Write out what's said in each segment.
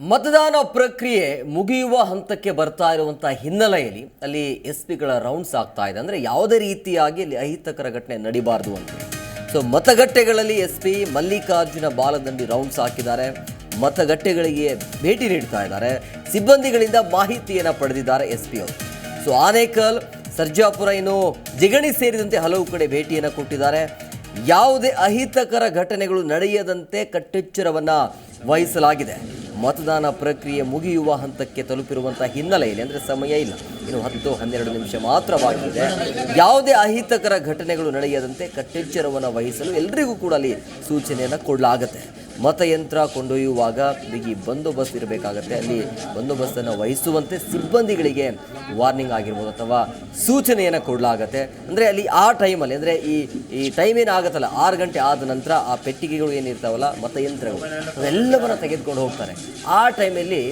ಮತದಾನ ಪ್ರಕ್ರಿಯೆ ಮುಗಿಯುವ ಹಂತಕ್ಕೆ ಬರ್ತಾ ಇರುವಂತಹ ಹಿನ್ನೆಲೆಯಲ್ಲಿ ಅಲ್ಲಿ ಎಸ್ ಪಿಗಳ ರೌಂಡ್ಸ್ ಆಗ್ತಾ ಇದೆ. ಅಂದ್ರೆ ಯಾವುದೇ ರೀತಿಯಾಗಿ ಅಲ್ಲಿ ಅಹಿತಕರ ಘಟನೆ ನಡಿಬಾರ್ದು ಅಂತ. ಸೊ ಮತಗಟ್ಟೆಗಳಲ್ಲಿ S P Mallikarjuna Baladandi rounds ಹಾಕಿದ್ದಾರೆ. ಮತಗಟ್ಟೆಗಳಿಗೆ ಭೇಟಿ ನೀಡ್ತಾ ಇದ್ದಾರೆ. ಸಿಬ್ಬಂದಿಗಳಿಂದ ಮಾಹಿತಿಯನ್ನು ಪಡೆದಿದ್ದಾರೆ ಎಸ್ ಪಿ ಅವರು ಸೊ ಆನೇಕಲ್, ಸರ್ಜಾಪುರ ಇನ್ನು ಜಿಗಣಿ ಸೇರಿದಂತೆ ಹಲವು ಕಡೆ ಭೇಟಿಯನ್ನು ಕೊಟ್ಟಿದ್ದಾರೆ. ಯಾವುದೇ ಅಹಿತಕರ ಘಟನೆಗಳು ನಡೆಯದಂತೆ ಕಟ್ಟೆಚ್ಚರವನ್ನು ವಹಿಸಲಾಗಿದೆ. ಮತದಾನ ಪ್ರಕ್ರಿಯೆ ಮುಗಿಯುವ ಹಂತಕ್ಕೆ ತಲುಪಿರುವಂಥ ಹಿನ್ನೆಲೆಯಲ್ಲಿ ಅಂದರೆ ಸಮಯ ಇಲ್ಲ. ಇನ್ನು ಹತ್ತು ಹನ್ನೆರಡು ನಿಮಿಷ ಮಾತ್ರವಾಗಿದೆ. ಯಾವುದೇ ಅಹಿತಕರ ಘಟನೆಗಳು ನಡೆಯದಂತೆ ಕಟ್ಟೆಚ್ಚರವನ್ನು ವಹಿಸಲು ಎಲ್ರಿಗೂ ಕೂಡ ಅಲ್ಲಿ ಸೂಚನೆಯನ್ನು ಕೊಡಲಾಗುತ್ತೆ. ಮತಯಂತ್ರ ಕೊಂಡೊಯ್ಯುವಾಗ ಬಿಗಿ ಬಂದೋಬಸ್ತ್ ಇರಬೇಕಾಗತ್ತೆ. ಅಲ್ಲಿ ಬಂದೋಬಸ್ತನ್ನು ವಹಿಸುವಂತೆ ಸಿಬ್ಬಂದಿಗಳಿಗೆ ವಾರ್ನಿಂಗ್ ಆಗಿರ್ಬೋದು ಅಥವಾ ಸೂಚನೆಯನ್ನು ಕೊಡಲಾಗತ್ತೆ. ಅಂದರೆ ಅಲ್ಲಿ ಆ ಟೈಮಲ್ಲಿ, ಅಂದರೆ ಈ ಈ ಟೈಮ್ ಏನಾಗುತ್ತಲ್ಲ, ಆರು ಗಂಟೆ ಆದ ನಂತರ ಆ ಪೆಟ್ಟಿಗೆಗಳು ಏನಿರ್ತಾವಲ್ಲ, ಮತಯಂತ್ರಗಳು ಅದೆಲ್ಲವನ್ನು ತೆಗೆದುಕೊಂಡು ಹೋಗ್ತಾರೆ. ಆ ಟೈಮಲ್ಲಿ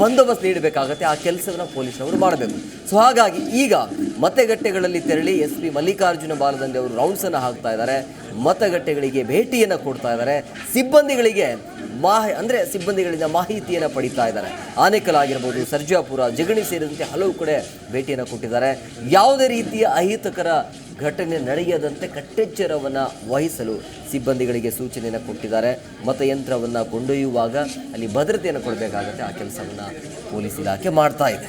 ಬಂದೋಬಸ್ತ್ ನೀಡಬೇಕಾಗತ್ತೆ, ಆ ಕೆಲಸವನ್ನು ಪೊಲೀಸ್ನವರು ಮಾಡಬೇಕು. ಸೊ ಹಾಗಾಗಿ ಈಗ ಮತಗಟ್ಟೆಗಳಲ್ಲಿ ತೆರಳಿ ಎಸ್ ಪಿ ಮಲ್ಲಿಕಾರ್ಜುನ ಬಾಲದಂಡೆ ಅವರು ರೌಂಡ್ಸನ್ನು ಹಾಕ್ತಾ ಇದ್ದಾರೆ. ಮತಗಟ್ಟೆಗಳಿಗೆ ಭೇಟಿಯನ್ನು ಕೊಡ್ತಾ ಇದ್ದಾರೆ. ಸಿಬ್ಬಂದಿಗಳಿಗೆ ಮಾಹಿ ಅಂದರೆ ಸಿಬ್ಬಂದಿಗಳಿಂದ ಮಾಹಿತಿಯನ್ನು ಪಡಿತಾ ಇದ್ದಾರೆ. ಆನೇಕಲ್ ಆಗಿರ್ಬೋದು, ಸರ್ಜಾಪುರ, ಜಗಣಿ ಸೇರಿದಂತೆ ಹಲವು ಕಡೆ ಭೇಟಿಯನ್ನು ಕೊಟ್ಟಿದ್ದಾರೆ. ಯಾವುದೇ ರೀತಿಯ ಅಹಿತಕರ ಘಟನೆ ನಡೆಯದಂತೆ ಕಟ್ಟೆಚ್ಚರವನ್ನು ವಹಿಸಲು ಸಿಬ್ಬಂದಿಗಳಿಗೆ ಸೂಚನೆಯನ್ನು ಕೊಟ್ಟಿದ್ದಾರೆ. ಮತಯಂತ್ರವನ್ನು ಕೊಂಡೊಯ್ಯುವಾಗ ಅಲ್ಲಿ ಭದ್ರತೆಯನ್ನು ಕೊಡಬೇಕಾಗತ್ತೆ. ಆ ಕೆಲಸವನ್ನು ಪೊಲೀಸ್ ಇಲಾಖೆ ಮಾಡ್ತಾ ಇದೆ.